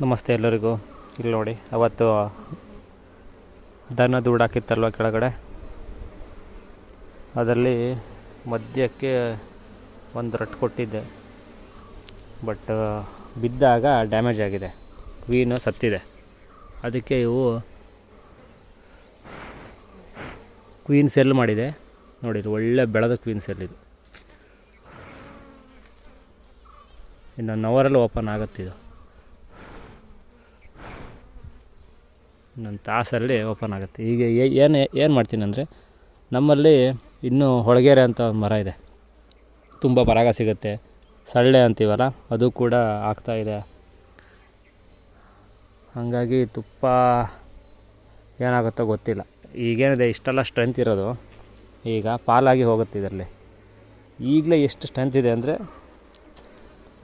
ನಮಸ್ತೆ ಎಲ್ಲರಿಗೂ. ಇಲ್ಲಿ ನೋಡಿ, ಅವತ್ತು ದನ ದೂಡಾಕಿತ್ತಲ್ವ ಕೆಳಗಡೆ? ಅದರಲ್ಲಿ ಮದ್ಯಕ್ಕೆ ಒಂದು ರಟ್ ಕೊಟ್ಟಿದ್ದೆ. ಬಟ್ ಬಿದ್ದಾಗ ಡ್ಯಾಮೇಜ್ ಆಗಿದೆ. ವೀನು ಸತ್ತಿದೆ. ಅದಕ್ಕೆ ಇವು ಕ್ವೀನ್ ಸೆಲ್ ಮಾಡಿದೆ. ನೋಡಿ ಒಳ್ಳೆ ಬೆಳೆದ ಕ್ವೀನ್ ಸೆಲ್ ಇದು. ಇನ್ನೊಂದು ಅವರಲ್ಲಿ ಓಪನ್ ಆಗುತ್ತಿದು. ಇನ್ನೊಂದು ತಾಸಲ್ಲಿ ಓಪನ್ ಆಗುತ್ತೆ. ಈಗ ಏನು ಏನು ಮಾಡ್ತೀನಿ ಅಂದರೆ ನಮ್ಮಲ್ಲಿ ಇನ್ನೂ ಹೊಳಗೆರೆ ಅಂತ ಒಂದು ಮರ ಇದೆ. ತುಂಬ ಬರಾಗ ಸಿಗುತ್ತೆ. ಸಳ್ಳೆ ಅಂತೀವಲ್ಲ, ಅದು ಕೂಡ ಆಗ್ತಾಯಿದೆ ಹಾಗಾಗಿ ತುಪ್ಪ ಏನಾಗುತ್ತೋ ಗೊತ್ತಿಲ್ಲ. ಈಗೇನಿದೆ, ಇಷ್ಟೆಲ್ಲ ಸ್ಟ್ರೆಂತ್ ಇರೋದು. ಈಗ ಪಾಲಾಗಿ ಹೋಗುತ್ತೆ ಇದರಲ್ಲಿ. ಈಗಲೇ ಎಷ್ಟು ಸ್ಟ್ರೆಂತ್ ಇದೆ ಅಂದರೆ,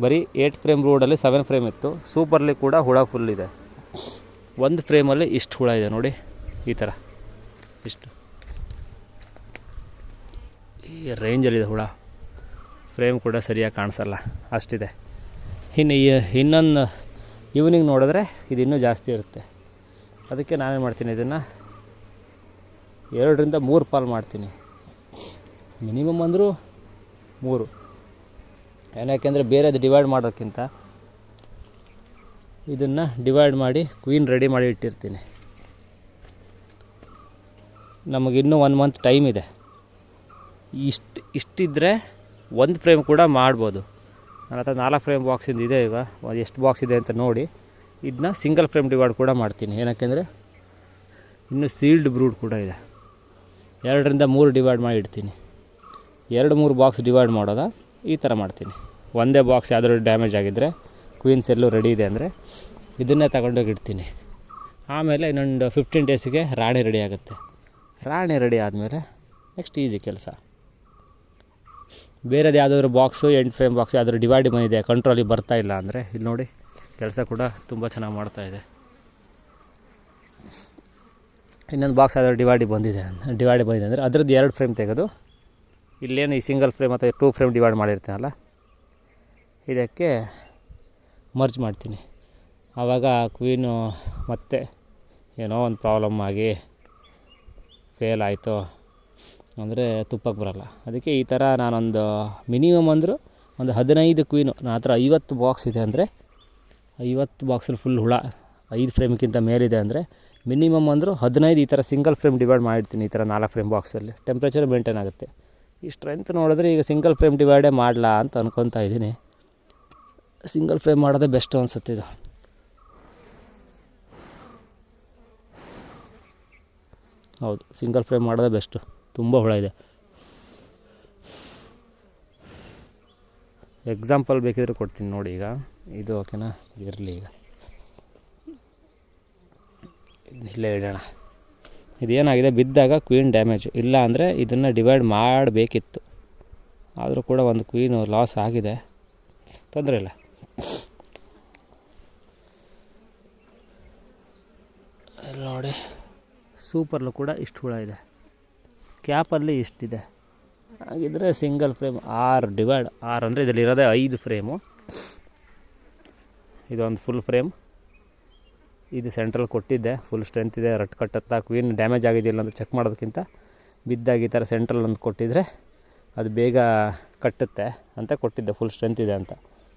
ಬರೀ ಏಯ್ಟ್ ಫ್ರೇಮ್ ರೋಡಲ್ಲಿ ಸೆವೆನ್ ಫ್ರೇಮ್ ಇತ್ತು. ಸೂಪರ್ಲಿ ಕೂಡ ಹುಳ ಫುಲ್ ಇದೆ. ಒಂದು ಫ್ರೇಮಲ್ಲಿ ಇಷ್ಟು ಹುಳ ಇದೆ ನೋಡಿ, ಈ ಥರ. ಇಷ್ಟು. ಈ ರೇಂಜಲ್ಲಿದೆ ಹುಳ. ಫ್ರೇಮ್ ಕೂಡ ಸರಿಯಾಗಿ ಕಾಣಿಸಲ್ಲ, ಅಷ್ಟಿದೆ. ಇನ್ನು ಇನ್ನೊಂದು ಈವ್ನಿಂಗ್ ನೋಡಿದ್ರೆ ಇದು ಇನ್ನೂ ಜಾಸ್ತಿ ಇರುತ್ತೆ. ಅದಕ್ಕೆ ನಾನೇನು ಮಾಡ್ತೀನಿ ಇದನ್ನು? ಎರಡರಿಂದ ಮೂರು ಪಾಲ್ ಮಾಡ್ತೀನಿ. ಮಿನಿಮಮ್ ಅಂದರೂ ಮೂರು. ಏನಕ್ಕೆಂದರೆ ಬೇರೆದು ಡಿವೈಡ್ ಮಾಡೋಕ್ಕಿಂತ ಇದನ್ನು ಡಿವೈಡ್ ಮಾಡಿ ಕ್ವೀನ್ ರೆಡಿ ಮಾಡಿ ಇಟ್ಟಿರ್ತೀನಿ. ನಮಗೆ ಇನ್ನೂ ಒನ್ ಮಂತ್ ಟೈಮ್ ಇದೆ. ಇಷ್ಟು ಇಷ್ಟಿದ್ದರೆ ಒಂದು ಫ್ರೇಮ್ ಕೂಡ ಮಾಡ್ಬೋದು. ನನ್ನ ಹತ್ರ ನಾಲ್ಕು ಫ್ರೇಮ್ ಬಾಕ್ಸಿಂದ ಇದೆ ಈಗ. ಎಷ್ಟು ಬಾಕ್ಸ್ ಇದೆ ಅಂತ ನೋಡಿ. ಇದನ್ನ ಸಿಂಗಲ್ ಫ್ರೇಮ್ ಡಿವೈಡ್ ಕೂಡ ಮಾಡ್ತೀನಿ. ಏನಕ್ಕೆಂದರೆ ಇನ್ನು ಸೀಲ್ಡ್ ಬ್ರೂಡ್ ಕೂಡ ಇದೆ. ಎರಡರಿಂದ ಮೂರು ಡಿವೈಡ್ ಮಾಡಿ ಇಡ್ತೀನಿ. ಎರಡು ಮೂರು ಬಾಕ್ಸ್ ಡಿವೈಡ್ ಮಾಡೋದಾ? ಈ ಥರ ಮಾಡ್ತೀನಿ. ಒಂದೇ ಬಾಕ್ಸ್ ಯಾವುದಾದ್ರು ಡ್ಯಾಮೇಜ್ ಆಗಿದ್ದರೆ ಕ್ವೀನ್ಸ್ ಎಲ್ಲೂ ರೆಡಿ ಇದೆ ಅಂದರೆ ಇದನ್ನೇ ತಗೊಂಡೋಗಿ ಇಡ್ತೀನಿ ಆಮೇಲೆ ಇನ್ನೊಂದು ಫಿಫ್ಟೀನ್ ಡೇಸಿಗೆ ರಾಣಿ ರೆಡಿ ಆಗುತ್ತೆ. ರಾಣಿ ರೆಡಿ ಆದಮೇಲೆ ನೆಕ್ಸ್ಟ್ ಈಸಿ ಕೆಲಸ. ಬೇರೆದು ಯಾವುದಾದ್ರು ಬಾಕ್ಸು ಎಂಟು ಫ್ರೇಮ್ ಬಾಕ್ಸ್ ಯಾವ್ದಾದ್ರು ಡಿವೈಡ್ ಬಂದಿದೆ ಕಂಟ್ರೋಲಿಗೆ ಬರ್ತಾ ಇಲ್ಲ ಅಂದರೆ ಇಲ್ಲಿ ನೋಡಿ ಕೆಲಸ ಕೂಡ ತುಂಬ ಚೆನ್ನಾಗಿ ಮಾಡ್ತಾ ಇದೆ. ಇನ್ನೊಂದು ಬಾಕ್ಸ್ ಯಾವ್ದಾದ್ರು ಡಿವೈಡಿ ಬಂದಿದೆ ಡಿವೈಡ್ ಬಂದಿದೆ ಅಂದರೆ ಅದ್ರದ್ದು ಎರಡು ಫ್ರೇಮ್ ತೆಗೆದು ಇಲ್ಲೇನು ಈ ಸಿಂಗಲ್ ಫ್ರೇಮ್ ಅಥವಾ ಟೂ ಫ್ರೇಮ್ ಡಿವೈಡ್ ಮಾಡಿರ್ತೀನಲ್ಲ, ಇದಕ್ಕೆ ಮರ್ಜ್ ಮಾಡ್ತೀನಿ. ಆವಾಗ ಕ್ವೀನು ಮತ್ತೆ ಏನೋ ಒಂದು ಪ್ರಾಬ್ಲಮ್ ಆಗಿ ಫೇಲ್ ಆಯಿತು. ಅಂದರೆ ತುಪ್ಪಕ್ಕೆ ಬರೋಲ್ಲ. ಅದಕ್ಕೆ ಈ ಥರ ನಾನೊಂದು ಮಿನಿಮಮ್ ಅಂದರೂ ಒಂದು ಹದಿನೈದು ಕ್ವೀನು ನನ್ನ ಹತ್ರ ಐವತ್ತು ಬಾಕ್ಸ್ ಇದೆ ಅಂದರೆ ಐವತ್ತು ಬಾಕ್ಸಲ್ಲಿ ಫುಲ್ ಹುಳ, ಐದು ಫ್ರೇಮ್ಗಿಂತ ಮೇಲಿದೆ ಅಂದರೆ ಮಿನಿಮಮ್ ಅಂದರೂ ಹದಿನೈದು ಈ ಥರ ಸಿಂಗಲ್ ಫ್ರೇಮ್ ಡಿವೈಡ್ ಮಾಡಿರ್ತೀನಿ ಈ ಥರ ನಾಲ್ಕು ಫ್ರೇಮ್ ಬಾಕ್ಸಲ್ಲಿ ಟೆಂಪ್ರೇಚರ್ ಮೇಂಟೈನ್ ಆಗುತ್ತೆ. ಈ ಸ್ಟ್ರೆಂತ್ ನೋಡಿದ್ರೆ ಈಗ ಸಿಂಗಲ್ ಫ್ರೇಮ್ ಡಿವೈಡೇ ಮಾಡಲಾ ಅಂತ ಅನ್ಕೊತಾ ಇದ್ದೀನಿ. ಸಿಂಗಲ್ ಫ್ರೇಮ್ ಮಾಡೋದೇ ಬೆಸ್ಟ್ ಅನಿಸುತ್ತೆ ಇದು. ಹೌದು ಸಿಂಗಲ್ ಫ್ರೇಮ್ ಮಾಡೋದೇ ಬೆಸ್ಟು ತುಂಬ ಹುಳ ಇದೆ. ಎಕ್ಸಾಂಪಲ್ ಬೇಕಿದ್ರೆ ಕೊಡ್ತೀನಿ ನೋಡಿ ಈಗ. ಇದು ಓಕೆನಾ ಇರಲಿ ಈಗ. ಇಲ್ಲೇ ಇಡೋಣ ಇದೇನಾಗಿದೆ? ಬಿದ್ದಾಗ ಕ್ವೀನ್ ಡ್ಯಾಮೇಜ್ ಇಲ್ಲ ಅಂದರೆ ಇದನ್ನು ಡಿವೈಡ್ ಮಾಡಬೇಕಿತ್ತು. ಆದರೂ ಕೂಡ ಒಂದು ಕ್ವೀನು ಲಾಸ್ ಆಗಿದೆ. ತೊಂದರೆ ಇಲ್ಲ. ನೋಡಿ. ಸೂಪರ್ಲು ಕೂಡ ಇಷ್ಟು ಹುಳ ಇದೆ. ಕ್ಯಾಪಲ್ಲಿ ಇಷ್ಟಿದೆ ಹಾಗಿದ್ರೆ ಸಿಂಗಲ್ ಫ್ರೇಮ್ ಆರು ಡಿವೈಡ್, ಆರು ಅಂದರೆ ಇದರಲ್ಲಿ ಇರೋದೇ ಐದು ಫ್ರೇಮು. ಇದೊಂದು ಫುಲ್ ಫ್ರೇಮ್. ಇದು ಸೆಂಟ್ರಲ್ ಕೊಟ್ಟಿದ್ದೆ, ಫುಲ್ ಸ್ಟ್ರೆಂತ್ ಇದೆ, ರಟ್ ಕಟ್ಟತ್ತಾ ಕ್ವೀನ್ ಡ್ಯಾಮೇಜ್ ಆಗಿದೆಯಲ್ಲ ಅಂತ ಚೆಕ್ ಮಾಡೋದಕ್ಕಿಂತ ಬಿದ್ದಾಗ ಈ ಥರ ಸೆಂಟ್ರಲ್ ಒಂದು ಕೊಟ್ಟಿದ್ರೆ ಅದು ಬೇಗ ಕಟ್ಟುತ್ತೆ ಅಂತ ಕೊಟ್ಟಿದ್ದೆ, ಫುಲ್ ಸ್ಟ್ರೆಂತ್ ಇದೆ ಅಂತ.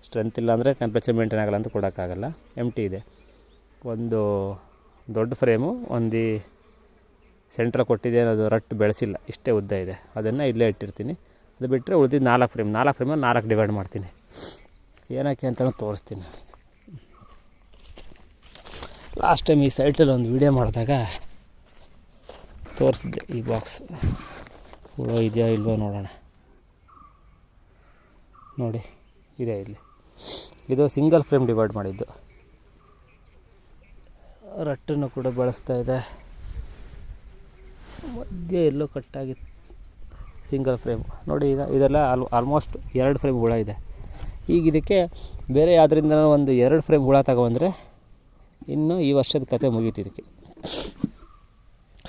ಸ್ಟ್ರೆಂತ್ ಇಲ್ಲ ಅಂದರೆ ಟೆಂಪ್ರೇಚರ್ ಮೇಂಟೈನ್ ಆಗಲ್ಲ ಅಂತ ಕೊಡೋಕ್ಕಾಗಲ್ಲ. ಎಂ ಟಿ ಇದೆ. ಒಂದು ದೊಡ್ಡ ಫ್ರೇಮು, ಒಂದು ಸೆಂಟ್ರ್ ಕೊಟ್ಟಿದೆ ಅನ್ನೋದು ರಟ್ಟು ಬೆಳೆಸಿಲ್ಲ, ಇಷ್ಟೇ ಉದ್ದ ಇದೆ. ಅದನ್ನು ಇಲ್ಲೇ ಇಟ್ಟಿರ್ತೀನಿ. ಅದು ಬಿಟ್ಟರೆ ಉಳಿದಿದ್ದು ನಾಲ್ಕು ಫ್ರೇಮ್, ನಾಲ್ಕು ಫ್ರೇಮಲ್ಲಿ ನಾಲ್ಕು ಡಿವೈಡ್ ಮಾಡ್ತೀನಿ. ಏನಕ್ಕೆ ಅಂತ ತೋರಿಸ್ತೀನಿ. ಲಾಸ್ಟ್ ಟೈಮ್ ಈ ಸೈಟಲ್ಲಿ ಒಂದು ವೀಡಿಯೋ ಮಾಡಿದಾಗ ತೋರಿಸಿದ್ದೆ ಈ ಬಾಕ್ಸ್. ಹುಳ ಇದೆಯೋ ಇಲ್ವೋ ನೋಡೋಣ. ನೋಡಿ, ಇದೆ ಇಲ್ಲಿ. ಇದು ಸಿಂಗಲ್ ಫ್ರೇಮ್ ಡಿವೈಡ್ ಮಾಡಿದ್ದು. ರಟ್ಟನ್ನು ಕೂಡ ಬಳಸ್ತಾ ಇದೆ. ಮಧ್ಯ ಎಲ್ಲೋ ಕಟ್ಟಾಗಿ ಸಿಂಗಲ್ ಫ್ರೇಮ್ ನೋಡಿ ಈಗ ಇದೆಲ್ಲ ಆಲ್ ಆಲ್ಮೋಸ್ಟ್ ಎರಡು ಫ್ರೇಮ್ ಹುಳ ಇದೆ. ಈಗ ಇದಕ್ಕೆ ಬೇರೆ ಯಾವುದರಿಂದ ಒಂದು ಎರಡು ಫ್ರೇಮ್ ಹುಳ ತಗೊಂಡ್ರೆ ಇನ್ನು ಈ ವರ್ಷದ ಕತೆ ಮುಗೀತು ಇದಕ್ಕೆ.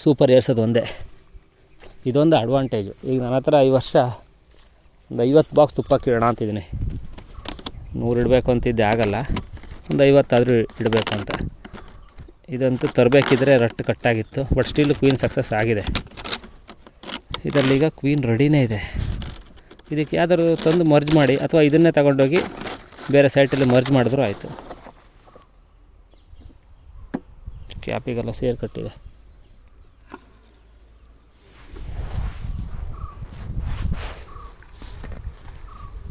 ಸೂಪರ್ ಏರ್ಸೋದು ಒಂದೇ. ಇದೊಂದು ಅಡ್ವಾಂಟೇಜು ಈಗ ನನ್ನ ಹತ್ರ ಈ ವರ್ಷ ಒಂದು ಐವತ್ತು ಬಾಕ್ಸ್ ತುಪ್ಪ ಕೀಳೋಣ ಅಂತಿದ್ದೀನಿ. ನೂರು ಇಡಬೇಕು ಅಂತಿದ್ದೆ, ಆಗಲ್ಲ. ಒಂದು ಐವತ್ತಾದರೂ ಇಡಬೇಕು ಅಂತ. ಇದಂತೂ ತರಬೇಕಿದ್ರೆ ರಟ್ಟು ಕಟ್ಟಾಗಿತ್ತು ಬಟ್ ಸ್ಟಿಲ್ ಕ್ವೀನ್ ಸಕ್ಸಸ್ ಆಗಿದೆ. ಇದರಲ್ಲಿ ಈಗ ಕ್ವೀನ್ ರೆಡಿನೇ ಇದೆ. ಇದಕ್ಕೆ ಯಾವ್ದಾದ್ರು ತಂದು ಮರ್ಜ್ ಮಾಡಿ, ಅಥವಾ ಇದನ್ನೇ ತಗೊಂಡೋಗಿ ಬೇರೆ ಸೈಟಲ್ಲಿ ಮರ್ಜ್ ಮಾಡಿದ್ರು ಆಯಿತು. ಕ್ಯಾಪಿಗೆಲ್ಲ ಸೇರ್ ಕಟ್ಟಿದೆ.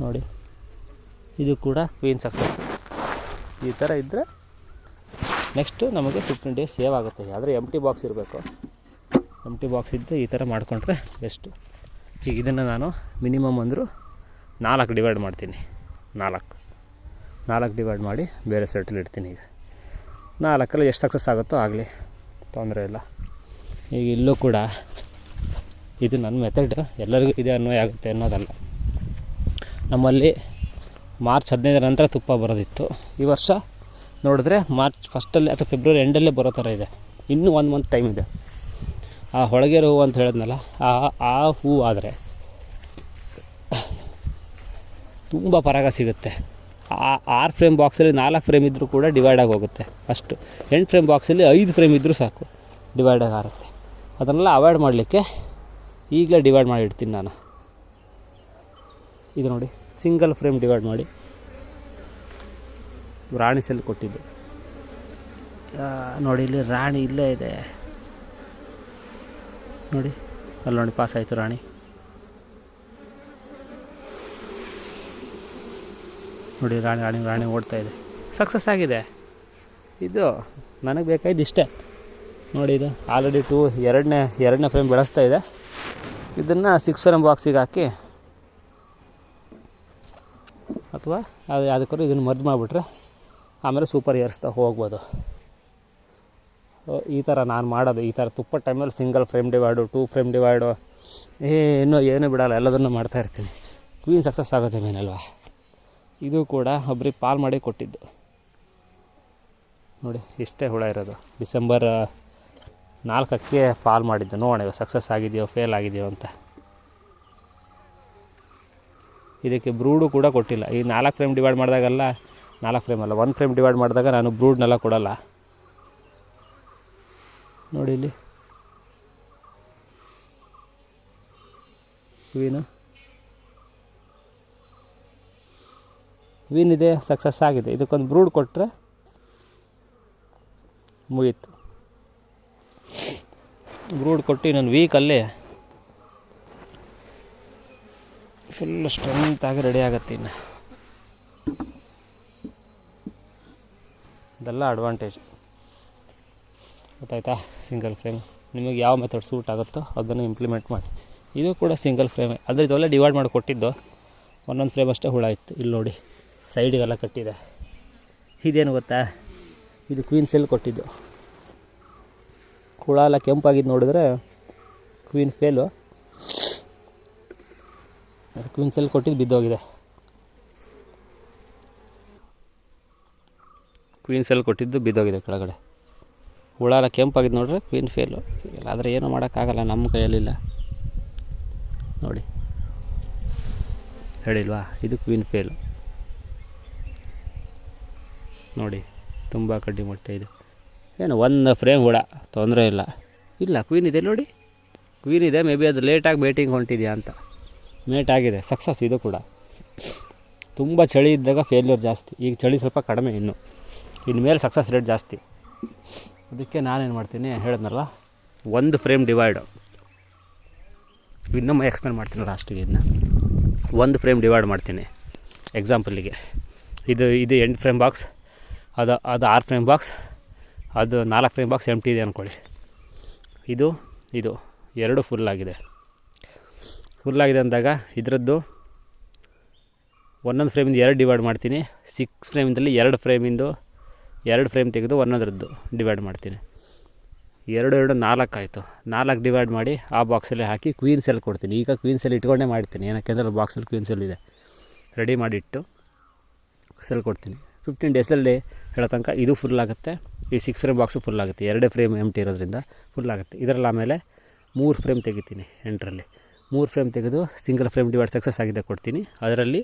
ನೋಡಿ, ಇದು ಕೂಡ ಕ್ವೀನ್ ಸಕ್ಸಸ್ ಈ ಥರ ಇದ್ದರೆ ನೆಕ್ಸ್ಟು ನಮಗೆ ಫಿಫ್ಟೀನ್ ಡೇಸ್ ಸೇವ್ ಆಗುತ್ತೆ. ಆದರೆ ಎಂ ಟಿ ಬಾಕ್ಸ್ ಇರಬೇಕು. ಎಂ ಟಿ ಬಾಕ್ಸ್ ಇದ್ದು ಈ ಥರ ಮಾಡಿಕೊಂಡ್ರೆ ಬೆಸ್ಟು ಈಗ ಇದನ್ನು ನಾನು ಮಿನಿಮಮ್ ಅಂದರೂ ನಾಲ್ಕು ಡಿವೈಡ್ ಮಾಡ್ತೀನಿ. ನಾಲ್ಕು. ನಾಲ್ಕು ಡಿವೈಡ್ ಮಾಡಿ ಬೇರೆ ಸೆಟ್ಟಲ್ಲಿ ಇಡ್ತೀನಿ ಈಗ. ನಾಲ್ಕಲ್ಲಿ ಎಷ್ಟು ಸಕ್ಸಸ್ ಆಗುತ್ತೋ ಆಗಲಿ, ತೊಂದರೆ ಇಲ್ಲ. ಈಗ ಇಲ್ಲೂ ಕೂಡ ಇದು ನನ್ನ ಮೆಥಡ್ ಎಲ್ಲರಿಗೂ ಇದೆ ಅನ್ವಯ ಆಗುತ್ತೆ ಅನ್ನೋದಲ್ಲ. ನಮ್ಮಲ್ಲಿ ಮಾರ್ಚ್ ಹದಿನೈದರ ನಂತರ ತುಪ್ಪ ಬರೋದಿತ್ತು. ಈ ವರ್ಷ ನೋಡಿದ್ರೆ ಮಾರ್ಚ್ ಫಸ್ಟಲ್ಲಿ ಅಥವಾ ಫೆಬ್ರವರಿ ಎಂಡಲ್ಲೇ ಬರೋ ಥರ ಇದೆ. ಇನ್ನೂ ಒಂದು ಮಂತ್ ಟೈಮ್ ಇದೆ. ಆ ಹೊಳಗೇರು ಹೂವು ಅಂತ ಹೇಳಿದ್ನಲ್ಲ, ಆ ಆ ಹೂವು ಆದರೆ ತುಂಬ ಪರಾಗ ಸಿಗುತ್ತೆ. ಆ ಆರು ಫ್ರೇಮ್ ಬಾಕ್ಸಲ್ಲಿ ನಾಲ್ಕು ಫ್ರೇಮ್ ಇದ್ದರೂ ಕೂಡ ಡಿವೈಡ್ ಆಗಿ ಹೋಗುತ್ತೆ. ಅಷ್ಟು ಎಂಟು ಫ್ರೇಮ್ ಬಾಕ್ಸಲ್ಲಿ ಐದು ಫ್ರೇಮ್ ಇದ್ದರೂ ಸಾಕು ಡಿವೈಡ್ ಆಗಿ ಆರುತ್ತೆ ಅದನ್ನೆಲ್ಲ ಅವಾಯ್ಡ್ ಮಾಡಲಿಕ್ಕೆ ಈಗಲೇ ಡಿವೈಡ್ ಮಾಡಿ ಇಡ್ತೀನಿ ನಾನು. ಇದು ನೋಡಿ ಸಿಂಗಲ್ ಫ್ರೇಮ್ ಡಿವೈಡ್ ಮಾಡಿ. ರಾಣಿ ಸೆಲ್ ಕೊಟ್ಟಿದ್ದು. ನೋಡಿ, ಇಲ್ಲಿ ರಾಣಿ ಇಲ್ಲೇ ಇದೆ. ನೋಡಿ, ಅಲ್ಲಿ ನೋಡಿ ಪಾಸ್ ಆಯಿತು ರಾಣಿ. ನೋಡಿ, ರಾಣಿ ರಾಣಿ ರಾಣಿ ಓಡ್ತಾ ಇದೆ. ಸಕ್ಸಸ್ ಆಗಿದೆ. ಇದು ನನಗೆ ಬೇಕಾಗಿದ್ದು ಇಷ್ಟೇ. ನೋಡಿ, ಇದು ಆಲ್ರೆಡಿ ಟೂ ಎರಡನೇ ಎರಡನೇ ಫ್ರೇಮ್ ಬೆಳೆಸ್ತಾ ಇದೆ. ಇದನ್ನು ಸಿಕ್ಸ್ ಫ್ರೇಮ್ ಬಾಕ್ಸಿಗೆ ಹಾಕಿ, ಅಥವಾ ಅದು ಯಾವುದಕ್ಕಾದ್ರೂ ಇದನ್ನು ಮರ್ದು ಮಾಡಿಬಿಟ್ರೆ ಆಮೇಲೆ ಸೂಪರ್ ಏರಿಸ್ತಾ ಹೋಗ್ಬೋದು. ಈ ಥರ ನಾನು ಮಾಡೋದು, ಈ ಥರ ತುಪ್ಪ ಟೈಮಲ್ಲಿ single frame divide, two frame divide ಏನು ಏನೂ ಬಿಡೋಲ್ಲ, ಎಲ್ಲದನ್ನು ಮಾಡ್ತಾಯಿರ್ತೀನಿ ಕ್ವೀನ್ ಸಕ್ಸಸ್ ಆಗುತ್ತೆ ಮೇನಲ್ವಾ ಇದು ಕೂಡ ಒಬ್ರಿಗೆ ಪಾಲ್ ಮಾಡಿ ಕೊಟ್ಟಿದ್ದು. ನೋಡಿ, ಇಷ್ಟೇ ಹುಳ ಇರೋದು. ಡಿಸೆಂಬರ್ ನಾಲ್ಕಕ್ಕೆ ಪಾಲ್ ಮಾಡಿದ್ದು. ನೋಡೋಣ, ಇವಾಗ ಸಕ್ಸಸ್ ಆಗಿದೆಯೋ ಫೇಲ್ ಆಗಿದೆಯೋ ಅಂತ. ಇದಕ್ಕೆ ಬ್ರೂಡು ಕೂಡ ಕೊಟ್ಟಿಲ್ಲ. ಈ ನಾಲ್ಕು ಫ್ರೇಮ್ ಡಿವೈಡ್ ಮಾಡಿದಾಗೆಲ್ಲ ನಾಲ್ಕು ಫ್ರೇಮ್ ಅಲ್ಲ. ಒಂದು ಫ್ರೇಮ್ ಡಿವೈಡ್ ಮಾಡಿದಾಗ ನಾನು ಬ್ರೂಡ್ನೆಲ್ಲ ಕೊಡಲ್ಲ. ನೋಡಿ ಇಲ್ಲಿ. ವೀನು ವೀನ್ ಇದೆ ಸಕ್ಸಸ್ ಆಗಿದೆ. ಇದಕ್ಕೊಂದು ಬ್ರೂಡ್ ಕೊಟ್ಟರೆ ಮುಗೀತು. ಬ್ರೂಡ್ ಕೊಟ್ಟು ಇನ್ನೊಂದು ವೀಕಲ್ಲಿ ಫುಲ್ ಸ್ಟ್ರೆಂತಾಗಿ ರೆಡಿ ಆಗುತ್ತೆ ಇನ್ನು. ಇದೆಲ್ಲ ಅಡ್ವಾಂಟೇಜ್ ಗೊತ್ತಾಯ್ತಾ? ಸಿಂಗಲ್ ಫ್ರೇಮ್ ನಿಮಗೆ ಯಾವ ಮೆಥಡ್ ಸೂಟ್ ಆಗುತ್ತೋ ಅದನ್ನು ಇಂಪ್ಲಿಮೆಂಟ್ ಮಾಡಿ. ಇದು ಕೂಡ ಸಿಂಗಲ್ ಫ್ರೇಮೇ ಅಂದರೆ ಇದೆಲ್ಲ ಡಿವೈಡ್ ಮಾಡಿ ಕೊಟ್ಟಿದ್ದು. ಒಂದೊಂದು ಫ್ರೇಮ್ ಅಷ್ಟೇ ಹುಳ ಇತ್ತು. ಇಲ್ಲಿ ನೋಡಿ ಸೈಡಿಗೆಲ್ಲ ಕಟ್ಟಿದೆ. ಇದೇನು ಗೊತ್ತಾ? ಇದು ಕ್ವೀನ್ ಸೆಲ್ ಕೊಟ್ಟಿದ್ದು. ಹುಳ ಎಲ್ಲ ಕೆಂಪಾಗಿದ್ದು ನೋಡಿದ್ರೆ ಕ್ವೀನ್ ಫೇಲು ಕ್ವೀನ್ ಸೆಲ್ ಕೊಟ್ಟಿದ್ದು ಬಿದ್ದೋಗಿದೆ. ಕ್ವೀನ್ ಸೆಲ್ ಕೊಟ್ಟಿದ್ದು ಬಿದ್ದೋಗಿದೆ ಕೆಳಗಡೆ. ಹುಳ ಎಲ್ಲ ಕೆಂಪಾಗಿದ್ದು ನೋಡ್ರಿ ಕ್ವೀನ್ ಫೇಲು ಆದರೆ ಏನೂ ಮಾಡೋಕ್ಕಾಗಲ್ಲ, ನಮ್ಮ ಕೈಯಲ್ಲಿಲ್ಲ. ನೋಡಿ. ಹೇಳಿಲ್ವಾ? ಇದು ಕ್ವೀನ್ ಫೇಲು ನೋಡಿ, ತುಂಬ ಕಡ್ಡಿ ಮೊಟ್ಟೆ ಇದೆ. ಏನು, ಒಂದು ಫ್ರೇಮ್ ಹುಳ, ತೊಂದರೆ ಇಲ್ಲ. ಇಲ್ಲ ಕ್ವೀನ್ ಇದೆ ನೋಡಿ. ಕ್ವೀನ್ ಇದೆ ಮೇ ಬಿ ಅದು ಲೇಟಾಗಿ ಬೇಟಿಂಗ್ ಹೊಂಟಿದೆಯಾ ಅಂತ. ಮೇಟ್ ಆಗಿದೆ ಸಕ್ಸಸ್ ಇದು ಕೂಡ. ತುಂಬ ಚಳಿ ಇದ್ದಾಗ ಫೇಲ್ಯೂರ್ ಜಾಸ್ತಿ. ಈಗ ಚಳಿ ಸ್ವಲ್ಪ ಕಡಿಮೆ ಇನ್ನು. ಇನ್ಮೇಲೆ ಸಕ್ಸಸ್ ರೇಟ್ ಜಾಸ್ತಿ. ಅದಕ್ಕೆ ನಾನೇನು ಮಾಡ್ತೀನಿ, ಹೇಳಿದ್ನಲ್ಲ, ಒಂದು ಫ್ರೇಮ್ ಡಿವೈಡು ಇನ್ನೊಮ್ಮೆ ಎಕ್ಸ್ಪ್ಲೇನ್ ಮಾಡ್ತೀನಿ ಲಾಸ್ಟಿಗೆ ಇದನ್ನ ಒಂದು ಫ್ರೇಮ್ ಡಿವೈಡ್ ಮಾಡ್ತೀನಿ ಎಕ್ಸಾಂಪಲಿಗೆ ಇದು ಇದು ಎಂಟು ಫ್ರೇಮ್ ಬಾಕ್ಸ್ ಅದು ಅದು ಆರು ಫ್ರೇಮ್ ಬಾಕ್ಸ್ ಅದು ನಾಲ್ಕು ಫ್ರೇಮ್ ಬಾಕ್ಸ್ ಎಂಟಿ ಇದೆ ಅಂದ್ಕೊಳ್ಳಿ ಇದು ಇದು, ಎರಡು ಫುಲ್ ಆಗಿದೆ. ಫುಲ್ ಆಗಿದೆ ಅಂದಾಗ ಇದರದ್ದು ಒಂದೊಂದು ಫ್ರೇಮಿಂದ ಎರಡು ಡಿವೈಡ್ ಮಾಡ್ತೀನಿ ಸಿಕ್ಸ್ ಫ್ರೇಮಿಂದಲ್ಲಿ ಎರಡು ಫ್ರೇಮಿಂದು ಎರಡು ಫ್ರೇಮ್ ತೆಗೆದು ಒಂದೊಂದ್ರದ್ದು ಡಿವೈಡ್ ಮಾಡ್ತೀನಿ. ಎರಡು ಎರಡು, ನಾಲ್ಕು ಆಯಿತು. ನಾಲ್ಕು ಡಿವೈಡ್ ಮಾಡಿ ಆ ಬಾಕ್ಸಲ್ಲಿ ಹಾಕಿ ಕ್ವೀನ್ ಸೆಲ್ ಕೊಡ್ತೀನಿ. ಈಗ ಕ್ವೀನ್ ಸೆಲ್ ಇಟ್ಕೊಂಡೇ ಮಾಡ್ತೀನಿ. ಏನಕ್ಕೆಂದ್ರೆ ಬಾಕ್ಸಲ್ಲಿ ಕ್ವೀನ್ ಸೆಲ್ ಇದೆ. ರೆಡಿ ಮಾಡಿಟ್ಟು ಸೆಲ್ ಕೊಡ್ತೀನಿ. ಫಿಫ್ಟೀನ್ ಡೇಸಲ್ಲಿ ಹೇಳೋ ತನಕ ಇದು ಫುಲ್ ಆಗುತ್ತೆ. ಈ ಸಿಕ್ಸ್ ಫ್ರೇಮ್ ಬಾಕ್ಸು ಫುಲ್ ಆಗುತ್ತೆ. ಎರಡೇ ಫ್ರೇಮ್ ಎಂಟಿ ಇರೋದ್ರಿಂದ ಫುಲ್ ಆಗುತ್ತೆ. ಇದರಲ್ಲಿ ಆಮೇಲೆ ಮೂರು ಫ್ರೇಮ್ ತೆಗಿತೀನಿ ಎಂಟರಲ್ಲಿ ಮೂರು ಫ್ರೇಮ್ ತೆಗೆದು ಸಿಂಗಲ್ ಫ್ರೇಮ್ ಡಿವೈಡ್ ಸಕ್ಸಸ್ ಆಗಿದೆ ಕೊಡ್ತೀನಿ. ಅದರಲ್ಲಿ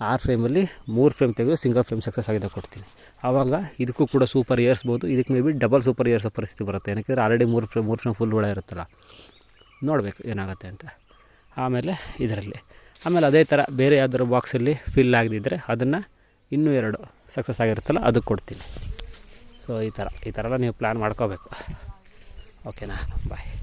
ಆರು ಫ್ರೇಮಲ್ಲಿ ಮೂರು ಫ್ರೇಮ್ ತೆಗೆದು ಸಿಂಗಲ್ ಫ್ರೇಮ್ ಸಕ್ಸಸ್ ಆಗಿದೆ ಕೊಡ್ತೀನಿ. ಆವಾಗ ಇದಕ್ಕೂ ಕೂಡ ಸೂಪರ್ ಏರ್ಸ್ಬೋದು ಇದಕ್ಕೆ ಮೇ ಬಿ ಡಬಲ್ ಸೂಪರ್ ಏರ್ಸೋ ಪರಿಸ್ಥಿತಿ ಬರುತ್ತೆ. ಏನಕ್ಕೆ ಆಲ್ರೆಡಿ ಮೂರು ಫ್ರೇಮ್ ಮೂರು ಫ್ರೇಮ್ ಫುಲ್ ಒಳ ಇರುತ್ತಲ್ಲ. ನೋಡಬೇಕು ಏನಾಗುತ್ತೆ ಅಂತ. ಆಮೇಲೆ ಇದರಲ್ಲಿ. ಆಮೇಲೆ ಅದೇ ಥರ ಬೇರೆ ಯಾವ್ದಾದ್ರು ಬಾಕ್ಸಲ್ಲಿ ಫಿಲ್ ಆಗದಿದ್ದರೆ ಅದನ್ನು ಇನ್ನೂ ಎರಡು ಸಕ್ಸಸ್ ಆಗಿರುತ್ತಲ್ಲ ಅದಕ್ಕೆ ಕೊಡ್ತೀನಿ. ಸೊ ಈ ಥರ ಈ ಥರ ನೀವು ಪ್ಲ್ಯಾನ್ ಮಾಡ್ಕೋಬೇಕು. ಓಕೆನಾ ಬಾಯ್